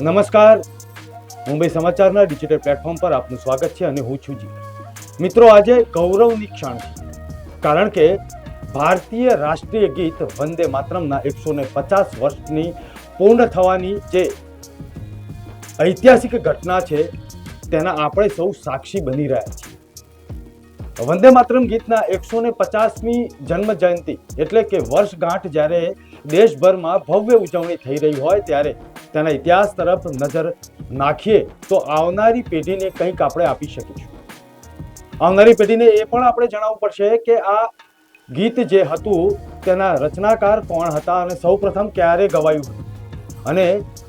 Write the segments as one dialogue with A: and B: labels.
A: નમસ્કાર. મુંબઈ સમાચારના digital platform પર આપનું સ્વાગત છે અને હું છું જી. મિત્રો, આજે ગૌરવની ક્ષણ છે. કારણ કે ભારતીય રાષ્ટ્રીય ગીત વંદે માતરમના એકસો ને પચાસ વર્ષની પૂર્ણ થવાની જે ઐતિહાસિક ઘટના છે, તેના આપણે સૌ સાક્ષી બની રહ્યા છીએ. વંદે માતરમ ગીતના એકસો ને પચાસમી જન્મ જયંતિ એટલે કે વર્ષગાંઠ જ્યારે દેશભરમાં ભવ્ય ઉજવણી થઈ રહી હોય ત્યારે તેના ઇતિહાસ તરફ નજર નાખીએ તો આવનારી પેઢીને કંઈક આપણે આપી શકીશું. આવનારી પેઢીને એ પણ આપણે જણાવવું પડશે કે આ ગીત જે હતું, તેના રચનાકાર કોણ હતા અને સૌપ્રથમ ક્યારે ગવાયું હતું? અને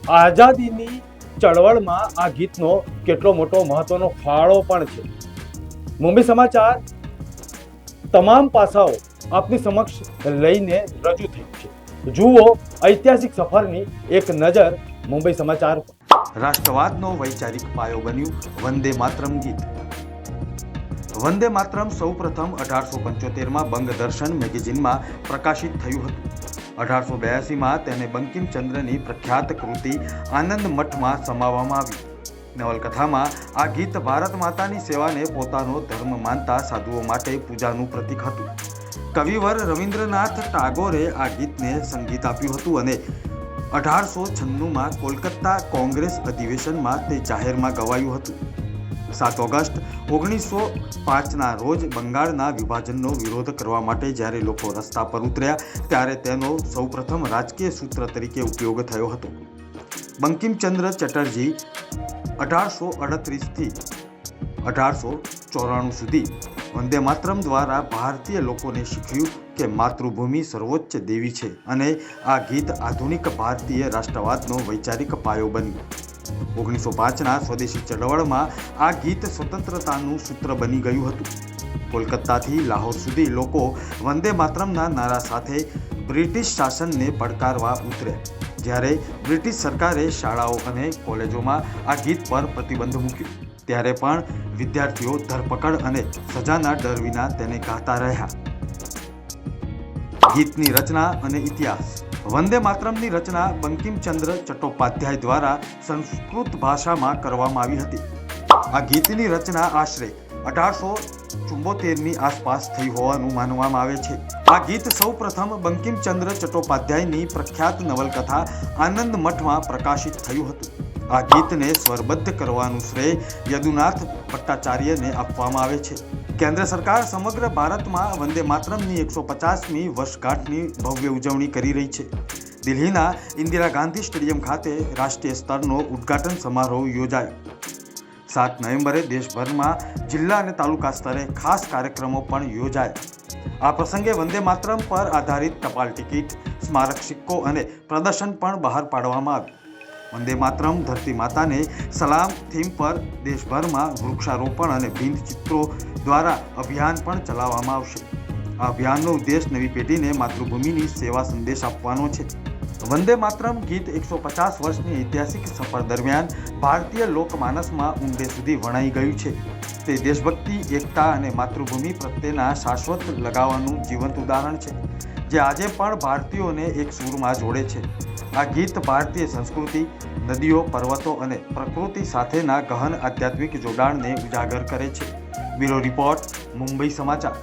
A: આઝાદીની ચળવળમાં આ ગીતનો કેટલો મોટો મહત્વનો ફાળો પણ છે. મુંબઈ સમાચાર, તમામ પાસાઓ આપની સમક્ષ લઈને રજૂ થયું છે. જુઓ ઐતિહાસિક સફરની એક નજર મુંબઈ સમાચાર.
B: રાષ્ટ્રવાદનો વૈચારિક પાયો બન્યું વંદે માતરમ ગીત. વંદે માતરમ સૌપ્રથમ અઢારસો પંચોતેરમાં બંગદર્શન મેગેઝિનમાં પ્રકાશિત થયું હતું. અઢારસો બ્યાસીમાં તેને બંકિમચંદ્રની પ્રખ્યાત કૃતિ આનંદ મઠમાં સમાવવામાં આવી. નવલકથામાં આ ગીત ભારત માતાની સેવાને પોતાનો ધર્મ માનતા સાધુઓ માટે પૂજાનું પ્રતીક હતું. કવિવર રવિન્દ્રનાથ ટાગોરે આ ગીતને સંગીત આપ્યું હતું અને અઢારસો છન્નુંમાં કોલકાતા કોંગ્રેસ અધિવેશનમાં તે જાહેરમાં ગવાયું હતું. સાત ઓગસ્ટ, ઓગણીસો પાંચના રોજ બંગાળના વિભાજનનો વિરોધ કરવા માટે જ્યારે લોકો રસ્તા પર ઉતર્યા, ત્યારે તેનો સૌપ્રથમ રાજકીય સૂત્ર તરીકે ઉપયોગ થયો હતો. બંકિમચંદ્ર ચટર્જી અઢારસો અડત્રીસથી અઢારસો ચોરાણું સુધી વંદે માતરમ દ્વારા ભારતીય લોકોને શીખ્યું કે માતૃભૂમિ સર્વોચ્ચ દેવી છે અને આ ગીત આધુનિક ભારતીય રાષ્ટ્રવાદનો વૈચારિક પાયો બન્યો. ઓગણીસો પાંચના સ્વદેશી ચળવળમાં આ ગીત સ્વતંત્રતાનું સૂત્ર બની ગયું હતું. કોલકાતાથી લાહોર સુધી લોકો વંદે માતરમના નારા સાથે બ્રિટિશ શાસનને પડકારવા ઉતર્યા જ્યારે બ્રિટિશ સરકારે શાળાઓ અને કોલેજોમાં આ ગીત પર પ્રતિબંધ મૂક્યો, ત્યારે પણ વિદ્યાર્થીઓ ધરપકડ અને સજાના ડર વિના તેને ગાતા રહ્યા. ગીતની રચના અને ઇતિહાસ. વંદે માતરમની રચના બંકિમચંદ્ર ચટ્ટોપાધ્યાય દ્વારા સંસ્કૃત ભાષામાં કરવામાં આવી હતી. આ ગીતની રચના આશરે અઢારસો ચુંબોતેરની આસપાસ થઈ હોવાનું માનવામાં આવે છે. આ ગીત સૌપ્રથમ બંકિમચંદ્ર ચટ્ટોપાધ્યાયની પ્રખ્યાત નવલકથા આનંદ મઠમાં પ્રકાશિત થયું હતું. આ ગીતને સ્વરબદ્ધ કરવાનું શ્રેય યદુનાથ ભટ્ટાચાર્યને આપવામાં આવે છે. કેન્દ્ર સરકાર સમગ્ર ભારતમાં વંદે માતરમની એકસો પચાસમી વર્ષગાંઠની ભવ્ય ઉજવણી કરી રહી છે. દિલ્હીના ઇન્દિરા ગાંધી સ્ટેડિયમ ખાતે રાષ્ટ્રીય સ્તરનો ઉદ્ઘાટન સમારોહ યોજાયો. સાત નવેમ્બરે દેશભરમાં જિલ્લા અને તાલુકા સ્તરે ખાસ કાર્યક્રમો પણ યોજાય. આ પ્રસંગે વંદે માતરમ પર આધારિત ટપાલ ટિકિટ, સ્મારક સિક્કો અને પ્રદર્શન પણ બહાર પાડવામાં આવ્યું. વંદે માતરમ ધરતી માતાને સલામ થીમ પર દેશભરમાં વૃક્ષારોપણ અને ભીંત ચિત્રો દ્વારા અભિયાન પણ ચલાવવામાં આવશે. આ અભિયાનનો ઉદ્દેશ નવી પેઢીને માતૃભૂમિની સેવા સંદેશ આપવાનો છે. વંદે માતરમ ગીત એકસો પચાસ વર્ષની ઐતિહાસિક સફર દરમિયાન ભારતીય લોકમાનસમાં ઊંડે સુધી વણાઈ ગયું છે. તે દેશભક્તિ, એકતા અને માતૃભૂમિ પ્રત્યેના શાશ્વત લગાવવાનું જીવંત ઉદાહરણ છે, જે આજે પણ ભારતીયોને એક સૂરમાં જોડે છે. આ ગીત ભારતીય સંસ્કૃતિ, નદીઓ, પર્વતો અને પ્રકૃતિ સાથેના ગહન આધ્યાત્મિક જોડાણને ઉજાગર કરે છે. બ્યુરો રિપોર્ટ, મુંબઈ સમાચાર.